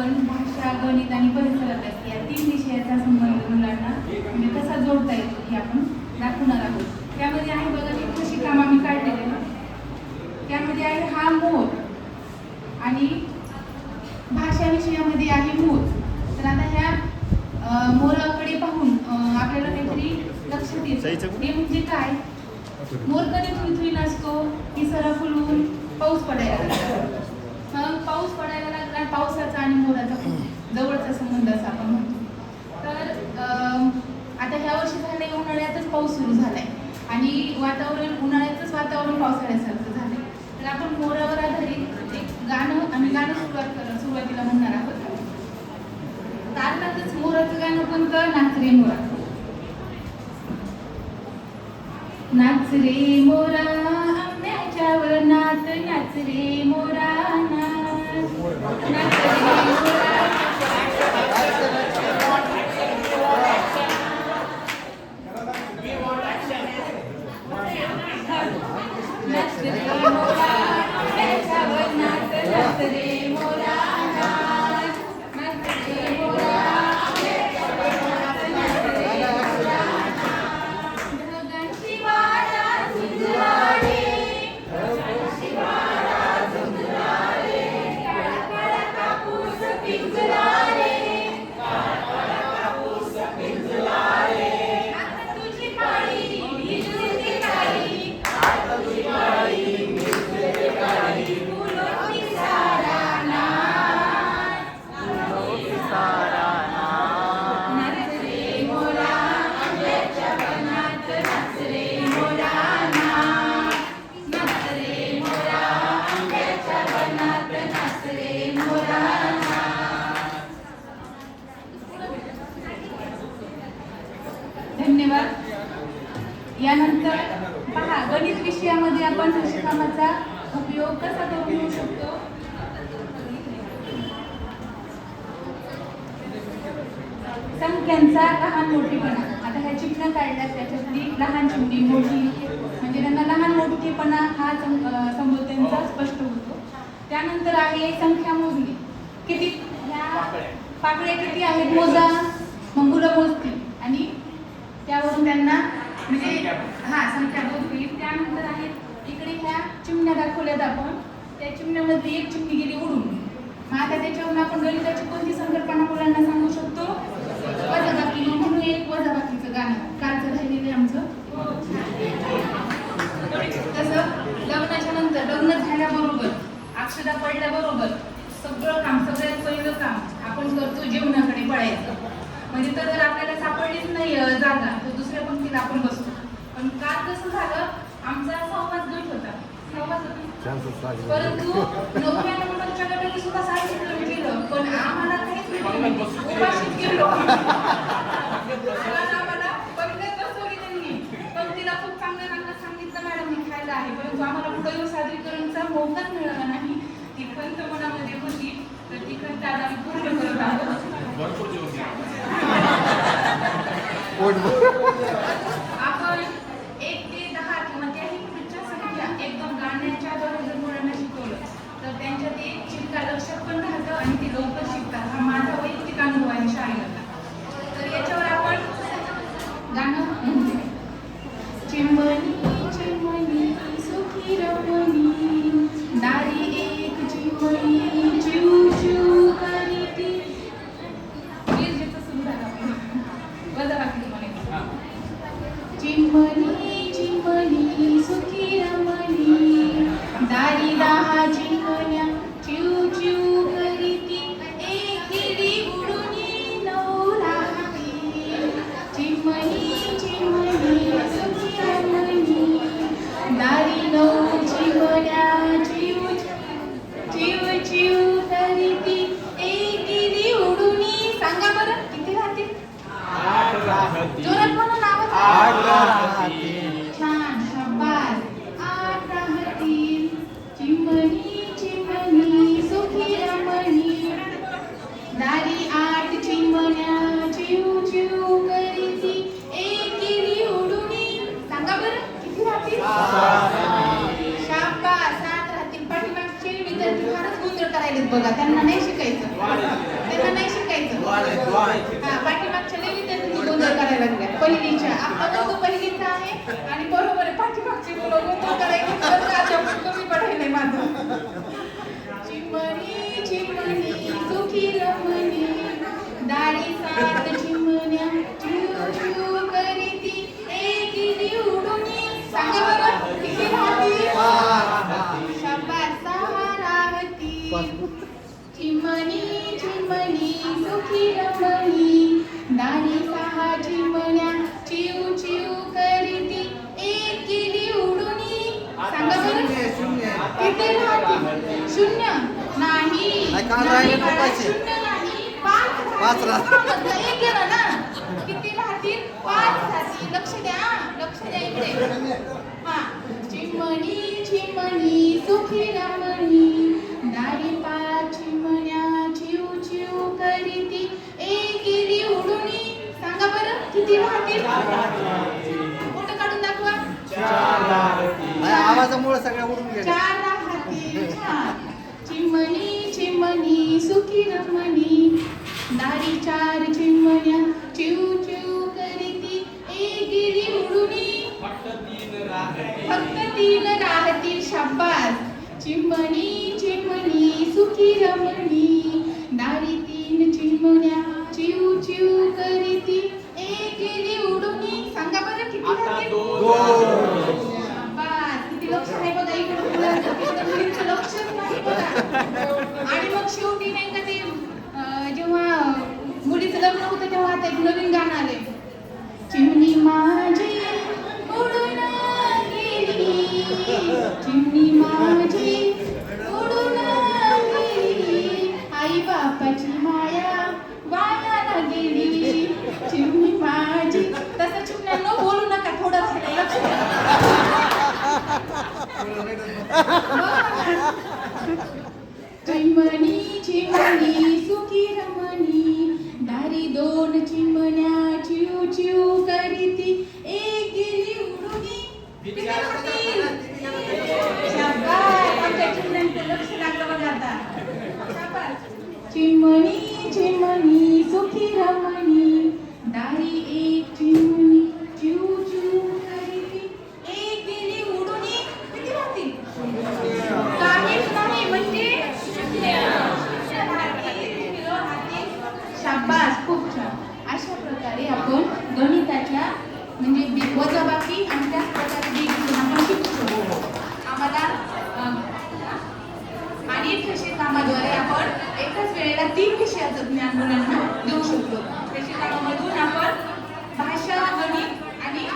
आपण भाषा गणित आणि परिसर अभ्यास या तीन विषयाचा संबंध मुलांना म्हणजे कसा जोडता येतो हे आपण दाखवणार आहोत. त्यामध्ये आहे बघा एक कशी काम आम्ही काढलेले. त्यामध्ये आहे हा मोर आणि भाषा विषयामध्ये आहे मोर तर आता ह्या मोराकडे पाहून आपल्याला काहीतरी लक्षात येतं? ते म्हणजे काय? मोर कधी थुई थुई नसतो की सरा फुलून पाऊस पडायला पाऊस पडायला पावसाचा आणि मोराचा खूप जवळचा संबंध असा आपण म्हणतो. तर आता ह्या वर्षी झाले उन्हाळ्यातच पाऊस सुरू झालाय. आणि वातावरण उन्हाळ्यातच वातावरण पावसाळ्यासारखं यानंतर पहा गणित विषयामध्ये आपण दशकामाचा उपयोग कसा करून घेऊ शकतो? संख्यांचा लहान मोठीपणा. आता ह्या चिन्ह काढल्यास त्याच्यातली लहान चिमणी मोठी म्हणजे त्यांना लहान मोठेपणा हा संबोधनचा स्पष्ट होतो. त्यानंतर आहे संख्या मोजणी. किती? ह्या पाकळ्या किती आहेत? मोजा. मग मुलं मोजतील आणि त्यावरून त्यांना म्हणजे हा संख्या मोजतील त्यानंतर आहेत इकडे ह्या चिमण्या दाखवल्यात आपण त्या चिमण्यामध्ये एक चिमणी गेली उडून. मग आता त्याच्यावरून आपण गणिताची कोणती संकल्पना मुलांना सांगू शकतो? वजाबाकी मग म्हणून एक वजाबाकीचं गाणं. कालचं राहिलेलं आहे आमचं. तसं लग्नाच्या नंतर लग्न झाल्याबरोबर अक्षदा पडल्याबरोबर सगळं काम सगळ्यात पहिलं काम आपण करतो जेवणाकडे पळायचं. म्हणजे तर जर आपल्याला सापडलीच नाही जागा तर दुसऱ्या पंक्तीला आपण बसतो. पण काल कसं झालं आमचा संवाद गट होता. परंतु नवव्या नंबरच्या गटाने सुद्धा सांगितलं केलं पण आम्हाला काहीच भेटलं नाही. उपाशीच गेलो. आम्हाला पहिल्याच बसवली त्यांनी. पंक्तीला खूप चांगलं चांगलं सांगितलं मॅडमनी खायला आहे. परंतु आम्हाला सादरीकरणचा मोकाच मिळाला नाही. ती खंत मनामध्ये होती तर ती खंत आज आम्ही पूर्ण करत आहोत 하였디 पाचशे. पाच गेलं ना किती राहतील पाच राहतील लक्ष द्या लक्ष द्या इकडे हा चिमणी चिमणी सुखी रमणी दारी पाच चिमण्या चिव चिव करीती एक गेली उडुनी सांगा बरं किती राहतील फोटो काढून दाखवा आवाजामुळे सगळ्या उडून गेल्या. चार राहतील चिमणी चिमणी सुखी रमणी. दारी चार चिमण्या चिव चिव करीती. एक गिरी उडुनी फक्त तीन राहतील शाबास. चिमणी चिमणी सुखी रमणी. दारी तीन चिमण्या चिव चिव करीती. एक गिरी उडुनी सांगा बरं किती राहतील बास, किती लक्ष आहे बघा इकडं मुलांचं, तिकडं मुलींचं लक्षच नाही बघा. आणि मग शेवटी नाही का ते अं, जेव्हा मुलीचं लग्न होतं तेव्हा आता एक नवीन गाणं आलंय चिमणी माझी उडून गेली चिमणी माझी उडून गेली आई बापाची माया वायाला गेली चिमणी माझी तसं चिमण्यांनो बोलू नका थोडं राहिलंय, लक्ष द्या. चिमणी चिमणी सुखी रमणी दारी दोन चिमण्या वजाबाकी आणि त्याच प्रकारे देखील आपण शिकू शकतो आम्हाला आणि तसे कामाद्वारे आपण एकाच वेळेला तीन विषयाचं ज्ञान मुलांना देऊ शकतो. तसे कामामधून आपण भाषा गणित आणि